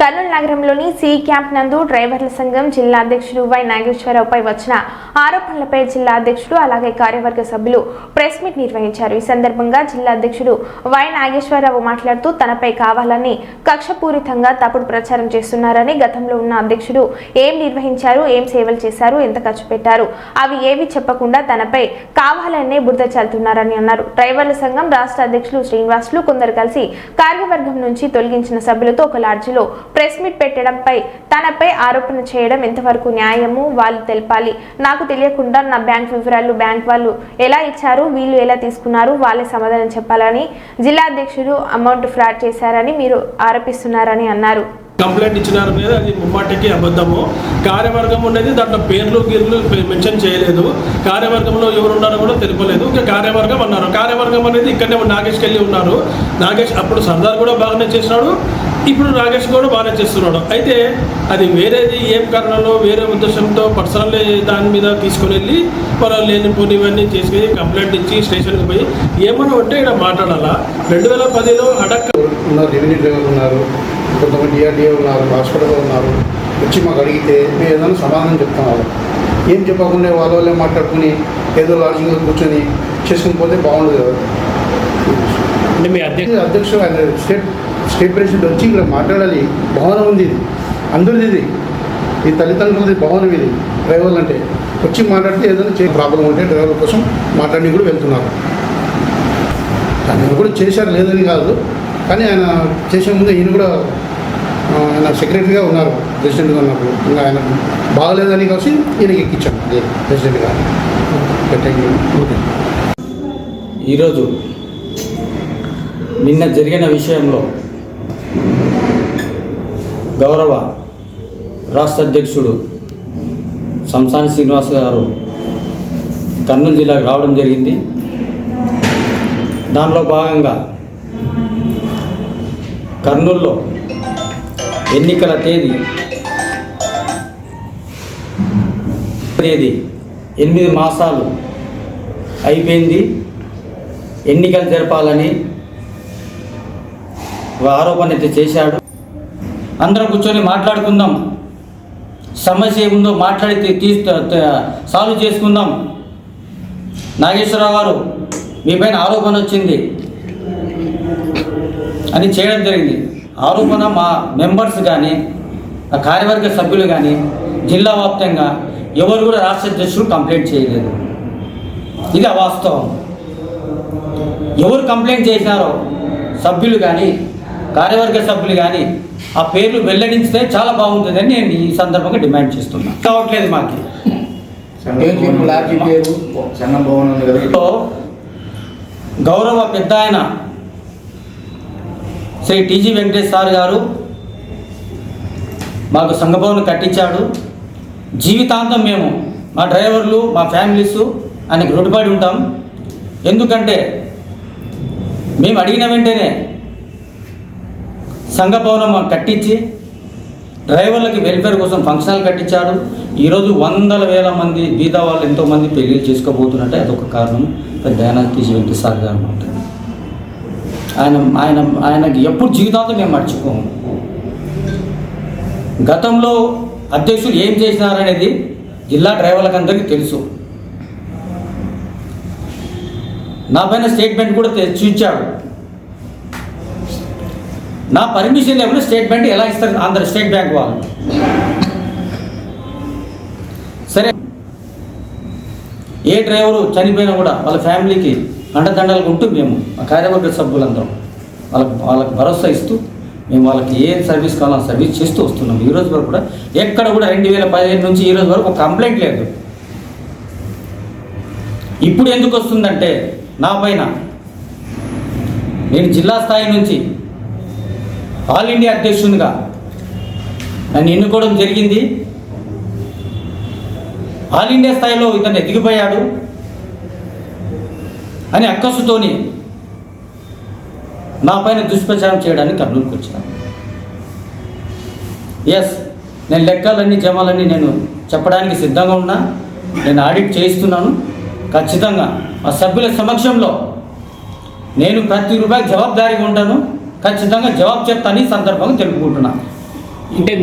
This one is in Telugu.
కర్నూలు నగరంలోని సి క్యాంప్ నందు డ్రైవర్ల సంఘం జిల్లా అధ్యక్షుడు వై నాగేశ్వరరావుపై వచ్చిన ఆరోపణలపై జిల్లా అధ్యక్షుడు అలాగే కార్యవర్గ సభ్యులు ప్రెస్ మీట్ నిర్వహించారు. ఈ సందర్భంగా జిల్లా అధ్యక్షుడు వై నాగేశ్వరరావు మాట్లాడుతూ తనపై కావాలని కక్షపూరితంగా తప్పుడు ప్రచారం చేస్తున్నారని గతంలో ఉన్న అధ్యక్షుడు ఏం నిర్వహించారు ఏం సేవలు చేశారు ఎంత ఖర్చు పెట్టారు అవి ఏవి చెప్పకుండా తనపై కావాలనే బురద చల్లుతున్నారని అన్నారు. డ్రైవర్ల సంఘం రాష్ట్ర అధ్యక్షులు శ్రీనివాసులు కొందరు కలిసి కార్యవర్గం నుంచి తొలగించిన సభ్యులతో ఒక లాడ్జిలో ప్రెస్ మీట్ పెట్టడంపై తనపై ఆరోపణ చేయడం ఎంతవరకు న్యాయము వాళ్ళు తెలపాలి. నాకు తెలియకుండా నా బ్యాంక్ వివరాలు బ్యాంక్ వాళ్ళు ఎలా ఇచ్చారు వీళ్ళు ఎలా తీసుకున్నారు వాళ్ళే సమాధానం చెప్పాలని జిల్లా అధ్యక్షుడు అమౌంట్ ఫ్రాడ్ చేశారని మీరు ఆరోపిస్తున్నారని అన్నారు. కంప్లైంట్ ఇచ్చినారు మీద అది ముమ్మాటికి అబద్ధము. కార్యవర్గం ఉండేది దాంట్లో పేర్లు గీర్లు మెన్షన్ చేయలేదు. కార్యవర్గంలో ఎవరు ఉన్నారో కూడా తెలుపలేదు. ఇంకా కార్యవర్గం అన్నారు. కార్యవర్గం అనేది ఇక్కడనే నాగేష్కి వెళ్ళి ఉన్నారు. నాగేష్ అప్పుడు సర్దార్ కూడా బాగానే చేసినాడు. ఇప్పుడు నాగేష్ కూడా బాగానే చేస్తున్నాడు. అయితే అది వేరేది ఏం కారణంలో వేరే ఉద్దేశంతో పర్సనల్ దాని మీద తీసుకుని వెళ్ళి వాళ్ళు లేనిపోని ఇవన్నీ చేసి కంప్లైంట్ ఇచ్చి స్టేషన్కి పోయి ఏమన్నా ఉంటే ఇక్కడ మాట్లాడాలా? రెండు వేల పదిలో అడక్ ఉన్నారు రెవెన్యూ డ్రైవర్ ఉన్నారు. కొంతమంది డిఆర్డిఏ ఉన్నారు హాస్పిటల్లో ఉన్నారు వచ్చి మాకు అడిగితే మేము ఏదైనా సమాధానం చెప్తాం వాళ్ళకి. ఏం చెప్పకుండా వాళ్ళ వాళ్ళే మాట్లాడుకుని ఏదో లాడ్జింగ్లో కూర్చొని చేసుకుని పోతే బాగుండదు కదా. అంటే మీ అధ్యక్ష అధ్యక్షుడు ఆయన స్టేట్ స్టేట్ ప్రెసిడెంట్ వచ్చి ఇక్కడ మాట్లాడాలి. భవనం ఉంది ఇది. అందరిది ఇది. ఈ తల్లిదండ్రులది భవనం ఇది. డ్రైవర్లు అంటే. వచ్చి మాట్లాడితే ఏదైనా చే ప్రాబ్లం ఉంటే డ్రైవర్ల కోసం మాట్లాడి కూడా వెళ్తున్నారు. ఆయన కూడా చేశారు లేదని కాదు. కానీ ఆయన చేసే ముందు ఈయన కూడా ఆయన సెక్రటరీగా ఉన్నారు ప్రెసిడెంట్గా ఉన్నప్పుడు. ఇంకా ఆయన బాగలేదని కలిసి ఈయనకి ఎక్కించాను అదే ప్రెసిడెంట్గా. ఈరోజు నిన్న జరిగిన విషయంలో గౌరవ రాష్ట్ర అధ్యక్షుడు సంసాని శ్రీనివాస్ గారు కర్నూలు జిల్లాకు రావడం జరిగింది. దానిలో భాగంగా కర్నూల్లో ఎన్నికల తేదీ తేదీ ఎనిమిది మాసాలు అయిపోయింది. ఎన్నికలు జరపాలని ఒక ఆరోపణ అయితే చేశాడు. అందరం కూర్చొని మాట్లాడుకుందాం. సమస్య ఏముందో మాట్లాడి తీ- సాల్వ్ చేసుకుందాం. నాగేశ్వరరావు గారు మీ పైన ఆరోపణ వచ్చింది. అని చేయడం జరిగింది. ఆరోపణ మా మెంబర్స్ కానీ ఆ కార్యవర్గ సభ్యులు కానీ జిల్లా వ్యాప్తంగా ఎవరు కూడా రాష్ట్ర అధ్యక్షుడు కంప్లైంట్ చేయలేదు. ఇది అవాస్తవం. ఎవరు కంప్లైంట్ చేసినారో సభ్యులు కానీ కార్యవర్గ సభ్యులు కానీ ఆ పేర్లు వెల్లడించితే చాలా బాగుంటుందని నేను ఈ సందర్భంగా డిమాండ్ చేస్తున్నా. కావట్లేదు మాకు. గౌరవ పెద్ద ఆయన శ్రీ టీజీ వెంకటేష్ సార్ గారు మాకు సంఘభవనం కట్టించాడు. జీవితాంతం మేము మా డ్రైవర్లు మా ఫ్యామిలీస్ ఆయనకు రుణపడి ఉంటాం. ఎందుకంటే మేము అడిగిన వెంటనే సంఘభవనం మాకు కట్టించి డ్రైవర్లకి వెల్ఫేర్ కోసం ఫంక్షన్లు కట్టించాడు. ఈరోజు వందల వేల మంది బీదా వాళ్ళు ఎంతోమంది పెళ్ళిళ్ళు చేసుకోబోతున్నట్టే అదొక కారణం. పెద్ద తీసి వెంకటేశ్వర గారు ఉంటుంది ఆయన ఆయన ఆయనకి ఎప్పుడు జీవితాంతం మేము మర్చిపోము. గతంలో అధ్యక్షులు ఏం చేసినారనేది జిల్లా డ్రైవర్లకు అందరికీ తెలుసు. నా పైన స్టేట్మెంట్ కూడా తె- చూపించాడు. నా పర్మిషన్ లేకుండా స్టేట్మెంట్ ఎలా ఇస్తారు ఆంధ్ర స్టేట్ బ్యాంక్ వాళ్ళు? సరే. ఏ డ్రైవరు చనిపోయినా కూడా వాళ్ళ ఫ్యామిలీకి అండదండలుగా ఉంటూ మేము ఆ కార్యవర్గ సభ్యులందరం వాళ్ళకి వాళ్ళకి భరోసా ఇస్తూ మేము వాళ్ళకి ఏ సర్వీస్ కావాలో ఆ సర్వీస్ చేస్తూ వస్తున్నాం. ఈ రోజు వరకు కూడా ఎక్కడ కూడా రెండు వేల పదిహేను నుంచి ఈ రోజు వరకు ఒక కంప్లైంట్ లేదు. ఇప్పుడు ఎందుకు వస్తుందంటే నా పైన నేను జిల్లా స్థాయి నుంచి ఆల్ ఇండియా అధ్యక్షునిగా నన్ను ఎన్నుకోవడం జరిగింది. ఆల్ ఇండియా స్థాయిలో ఇతను ఎదిగిపోయాడు. అని అక్కసుతోని నా పైన దుష్ప్రచారం చేయడానికి కర్నూలుకి వచ్చినాను ఎస్ నేను లెక్కలన్నీ జమాలన్నీ నేను చెప్పడానికి సిద్ధంగా ఉన్నా. నేను ఆడిట్ చేయిస్తున్నాను. ఖచ్చితంగా ఆ సభ్యుల సమక్షంలో నేను ప్రతి రూపాయి జవాబుదారీగా ఉంటాను. ఖచ్చితంగా జవాబు చెప్తాను ఈ సందర్భంగా తెలుపుకుంటున్నాను అంటే